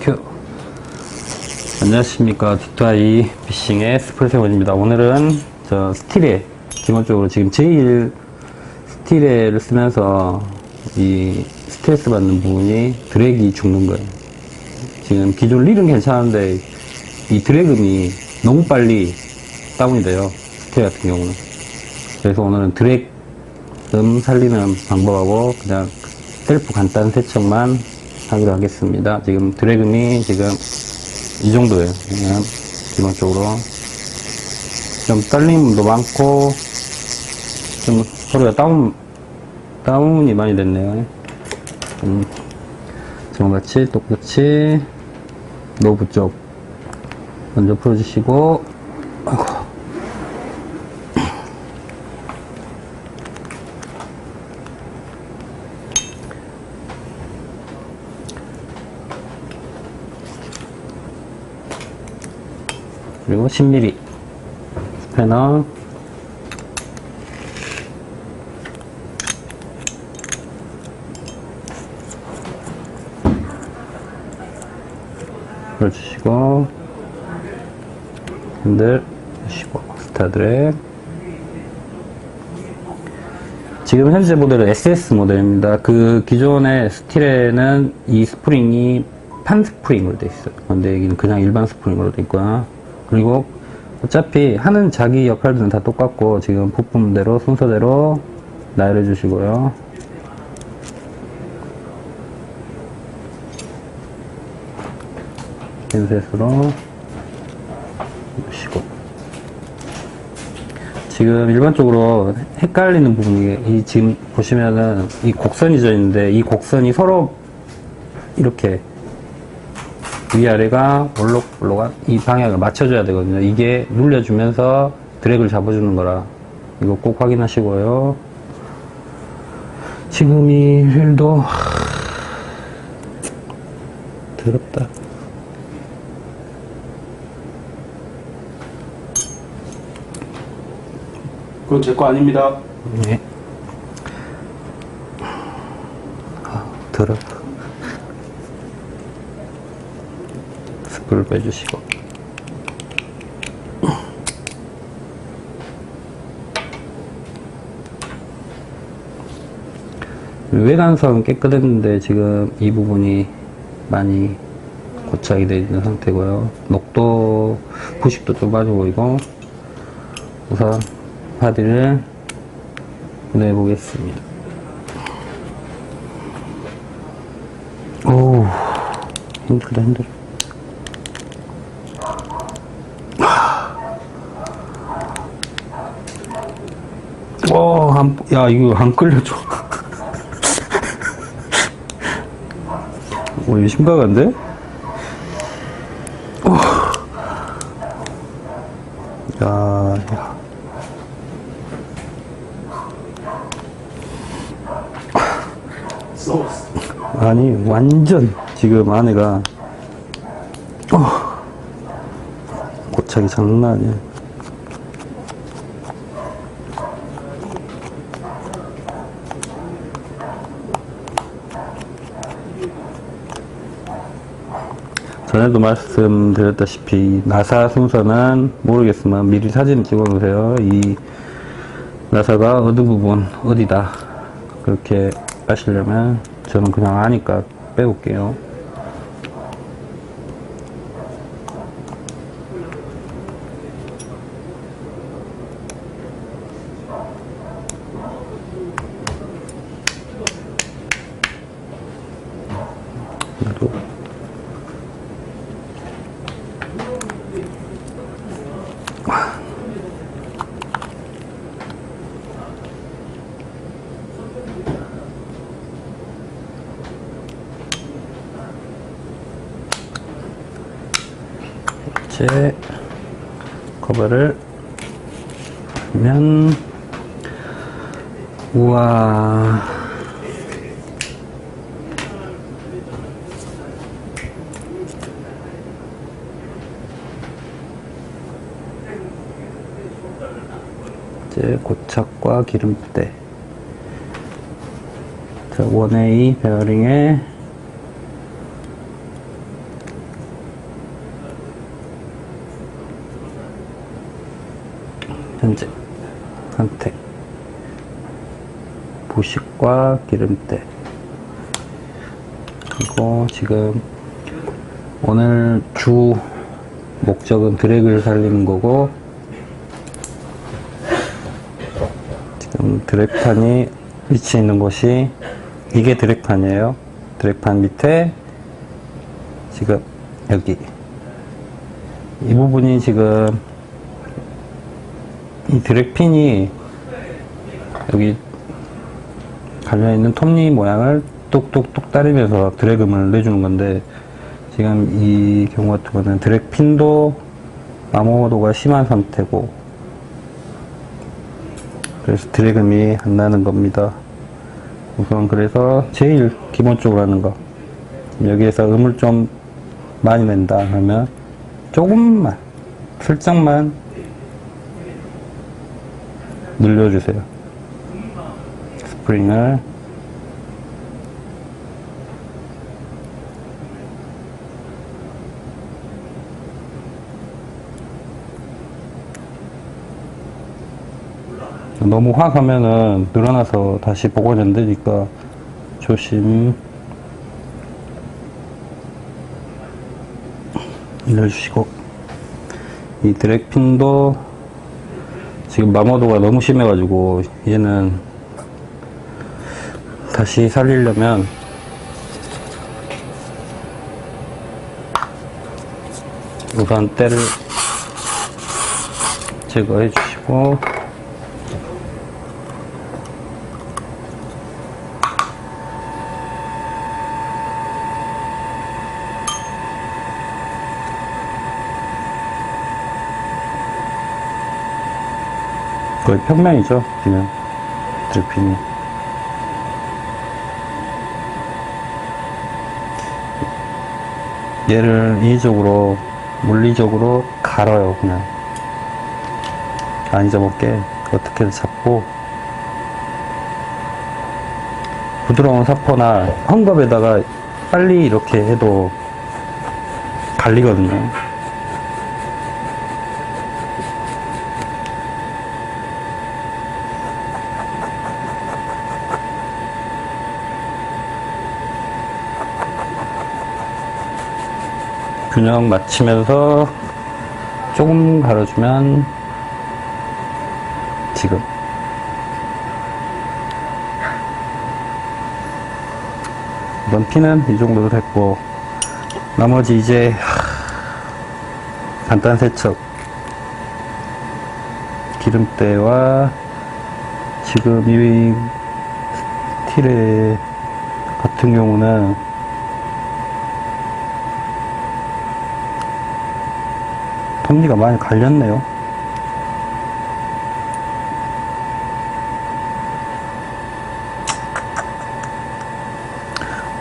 큐. 안녕하십니까. 디투아이 피싱의 스프레세원입니다. 오늘은 저 스틸에, 기본적으로 지금 제일 스틸에를 쓰면서 이 스트레스 받는 부분이 드래기 죽는 거예요. 지금 기존 릴은 괜찮은데 이 드래그이 너무 빨리 다운이 돼요. 스틸 같은 경우는. 그래서 오늘은 드래금 살리는 방법하고 그냥 셀프 간단 세척만 하기로 하겠습니다. 지금 드래금이 지금 이 정도예요. 그냥 기본적으로 좀 떨림도 많고 좀 소리가 다운 다운이 많이 됐네요. 음, 정같이 똑같이 노브 쪽 먼저 풀어주시고 아이고. 그리고 10mm 스패너 풀어주시고 핸들 주시고 스타드랙 지금 현재 모델은 SS 모델입니다. 그 기존의 스틸에는 이 스프링이 판 스프링으로 되어 있어요. 근데 여기는 그냥 일반 스프링으로 되어 있고요. 그리고 어차피 하는 자기 역할들은 다 똑같고 지금 부품대로 순서대로 나열해 주시고요. 핀셋으로 주시고 지금 일반적으로 헷갈리는 부분이 이 지금 보시면은 이 곡선이 져 있는데 이 곡선이 서로 이렇게 위아래가 올록올록한 이 방향을 맞춰줘야 되거든요. 이게 눌려주면서 드랙을 잡아주는 거라 이거 꼭 확인하시고요. 지금 이 휠도 더럽다. 그건 제 거 아닙니다. 네. 아, 더럽. 스 프를 빼주시고. 외관선 깨끗했는데 지금 이 부분이 많이 고착이 되어 있는 상태고요. 녹도, 부식도 좀 빠져 보이고, 우선 파디를 내 보겠습니다. 오, 힘들다, 힘들어. 오, 안, 야, 이거 안 끌려줘. 오, 이거 심각한데? 오. 야, 야. 아니 완전 지금 안에가 어, 고착이 장난 아니야 전에도 말씀드렸다시피 나사 순서는 모르겠으면 미리 사진 찍어 놓으세요 이 나사가 어느 부분 어디다 그렇게 하시려면 저는 그냥 아니까 빼올게요. 이제 커버를 하면 우와. 이제 고착과 기름때. 자, 1A 베어링에 현재 선택 부식과 기름때. 그리고 지금 오늘 주 목적은 드랙을 살리는 거고 지금 드랙판이 위치해 있는 곳이 이게 드랙판이에요. 드랙판 밑에 지금 여기. 이 부분이 지금 이 드랙핀이 여기 달려있는 톱니 모양을 뚝뚝뚝 따르면서 드래그을 내주는 건데 지금 이 경우 같은 거는 드랙핀도 마모도가 심한 상태고 그래서 드래그이 안 나는 겁니다. 우선 그래서 제일 기본적으로 하는 거. 여기에서 음을 좀 많이 낸다 하면 조금만 슬쩍만 늘려주세요. 스프링을. 너무 확 하면은 늘어나서 다시 복원이 안 되니까 조심. 늘려주시고. 이 드랙핀도 지금 마모도가 너무 심해가지고 얘는 다시 살리려면 우선 때를 제거해 주시고 거의 평면이죠 그냥 드래핀이. 얘를 인위적으로 물리적으로 갈아요 그냥. 안 잊어먹게 어떻게든 잡고. 부드러운 사포나 헝겊에다가 빨리 이렇게 해도 갈리거든요 균형 맞추면서 조금 갈아주면 지금. 이번 피는 이 정도로 됐고 나머지 이제 하, 간단 세척. 기름때와 지금 이 스틸의 같은 경우는 톱니가 많이 갈렸네요.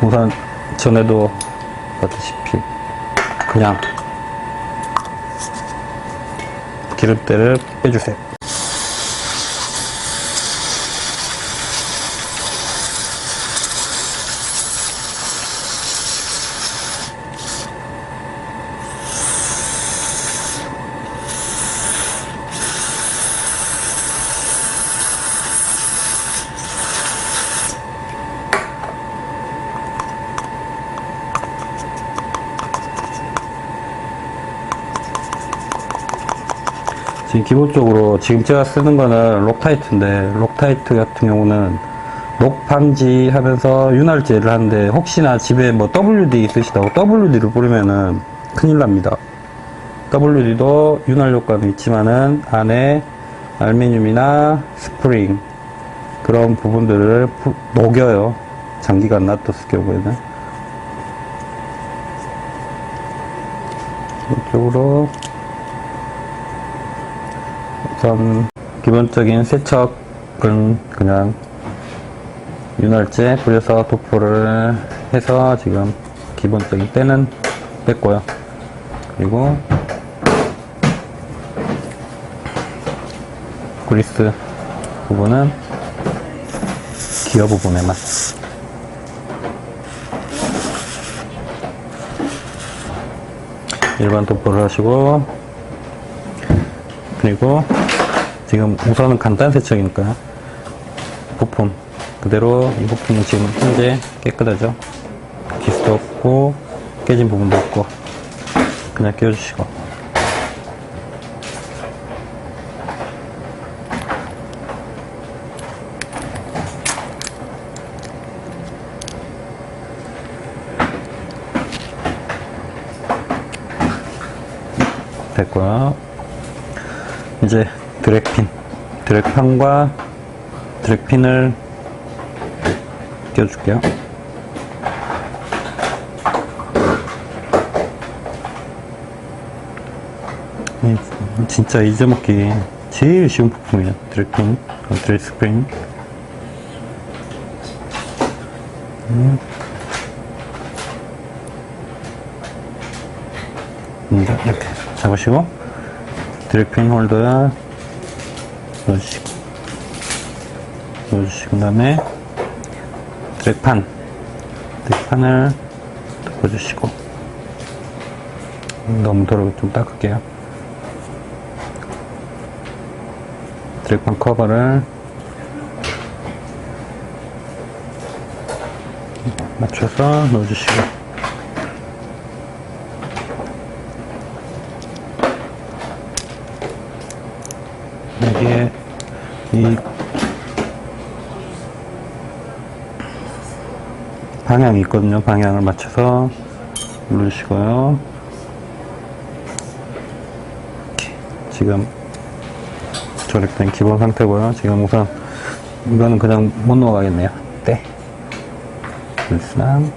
우선 전에도 봤다시피 그냥 기름때를 빼주세요. 지금 기본적으로 지금 제가 쓰는 거는 록타이트인데 록타이트 같은 경우는 녹 방지 하면서 윤활 제를 하는데 혹시나 집에 뭐 WD 있으시다고 WD를 뿌리면은 큰일 납니다. WD도 윤활 효과는 있지만은 안에 알루미늄이나 스프링 그런 부분들을 부- 녹여요. 장기간 놔뒀을 경우에는. 이쪽으로 우선 기본적인 세척은 그냥 윤활제 뿌려서 도포를 해서 지금 기본적인 때는 뺐고요. 그리고 그리스 부분은 기어 부분에만 일반 도포를 하시고 그리고 지금 우선은 간단 세척이니까 부품 그대로 이 부품은 지금 현재 깨끗하죠? 기스도 없고 깨진 부분도 없고 그냥 끼워주시고. 됐고요. 이제 드랙핀 드랙판과 드랙핀을 껴줄게요. 이 진짜 잊어먹기 제일 쉬운 부품이에요. 드랙핀 어, 드랙 스프링. 음. 이제 이렇게 잡으시고 드랙핀 홀더에 넣어주시고 넣어주시고 그 다음에 드랙판. 드랙판을 덮어주시고 더러워 좀 닦을게요. 드랙판 커버를 맞춰서 넣어주시고 여기에 이 방향이 있거든요. 방향을 맞춰서 누르시고요. 지금 조립된 기본 상태고요. 지금 우선 이거는 그냥 못 넘어가겠네요. 네. 일단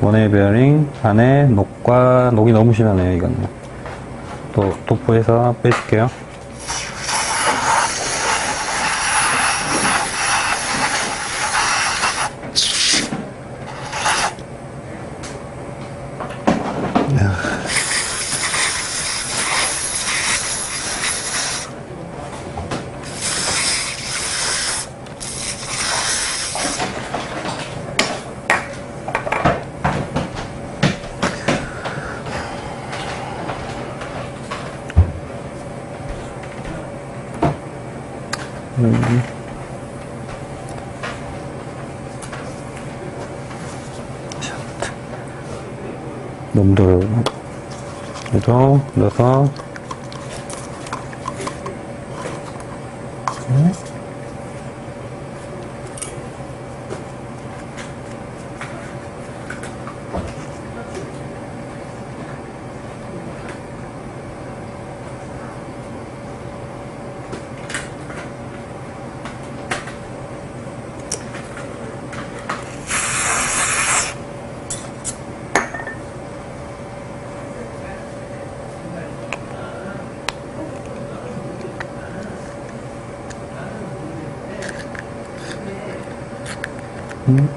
원웨이 베어링 안에 녹과 녹이 너무 심하네요. 이거는 또 도포해서 빼줄게요. 너무 더러워. 그래서 넣 음.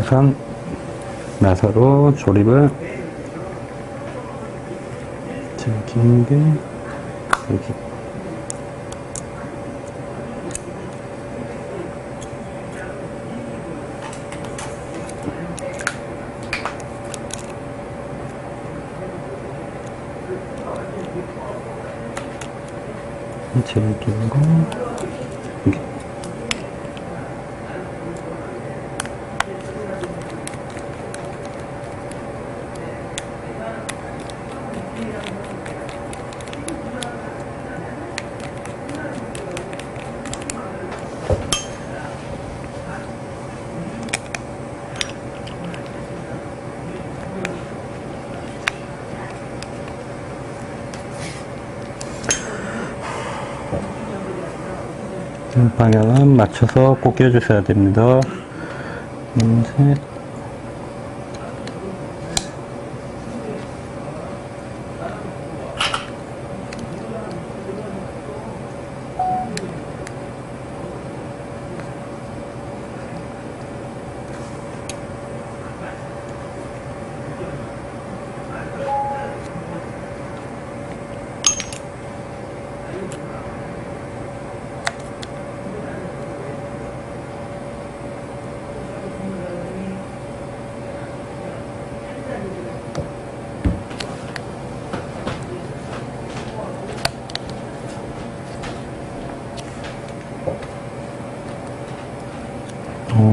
우선 나사로 조립을 지금 긴게 여기 제일 긴 방향은 맞춰서 꼭 껴주셔야 됩니다. 음, 셋.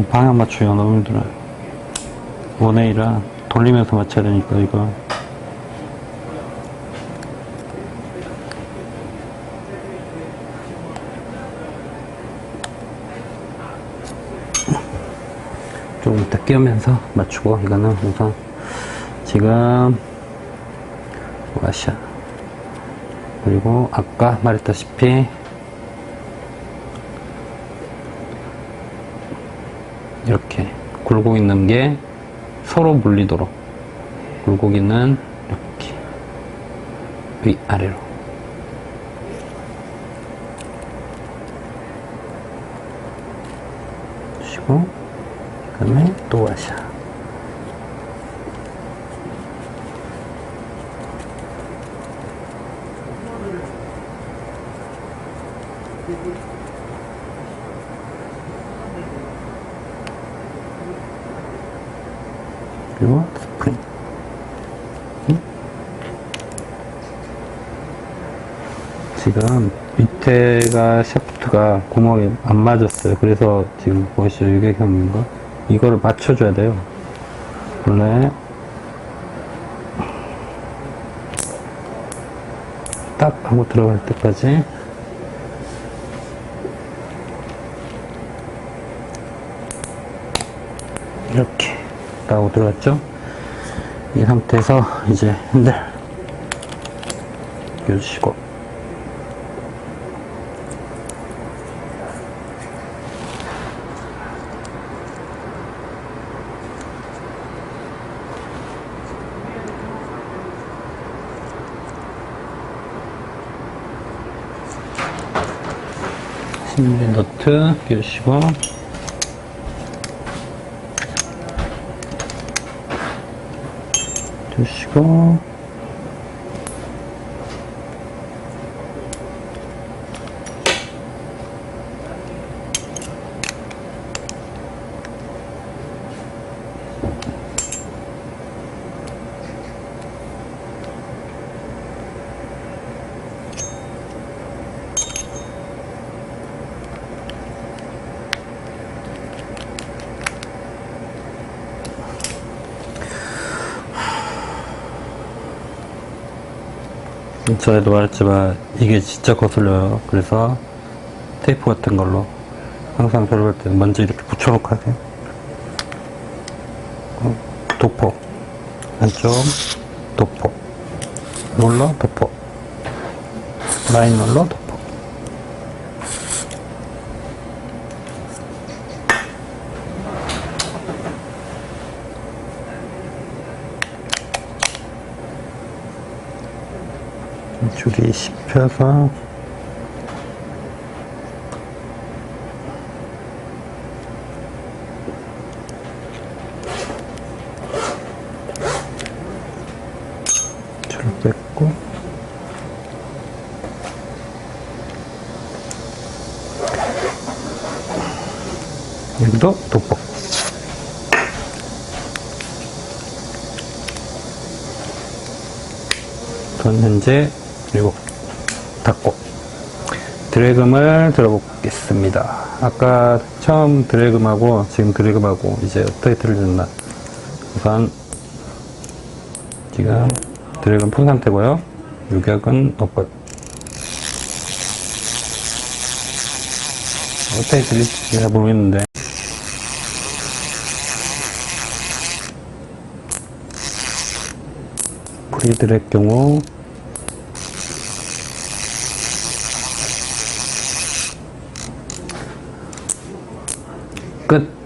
방향 맞추기가 너무 힘들어요. 원웨이라 돌리면서 맞춰야 되니까 이거 좀 이따 끼우면서 맞추고 이거는 우선 지금 와샤 그리고 아까 말했다시피 이렇게 굴곡 있는 게 서로 물리도록. 굴곡이는 이렇게 위아래로. 쉬고 그 다음에 또 와샤 그리고 스프링 응? 지금 밑에가 샤프트가 구멍에 안 맞았어요. 그래서 지금 보시죠? 유격형인가? 이거를 맞춰줘야 돼요. 원래 딱 하고 들어갈 때까지 이렇게 딱 하고 들어갔죠? 이 상태에서 이제 핸들 껴주시고 신비 너트 끼우시고. 두시고 전에도 말했지만 이게 진짜 거슬려요. 그래서 테이프 같은 걸로 항상 들어갈 때 먼저 이렇게 붙여놓고 하세요. 어, 도포. 한쪽 도포. 롤러 도포. 라인 롤러 도포 줄이 씹혀서 줄을 뺐고 여기도 도복 전 현재 드래금을 들어보겠습니다. 아까 처음 드래금하고 지금 드래금하고 이제 어떻게 틀어졌나 우선 지금 드래금 푼 상태고요. 유격은 오픈 어떻게 들릴지 잘 모르겠는데 프리드의 경우 कृत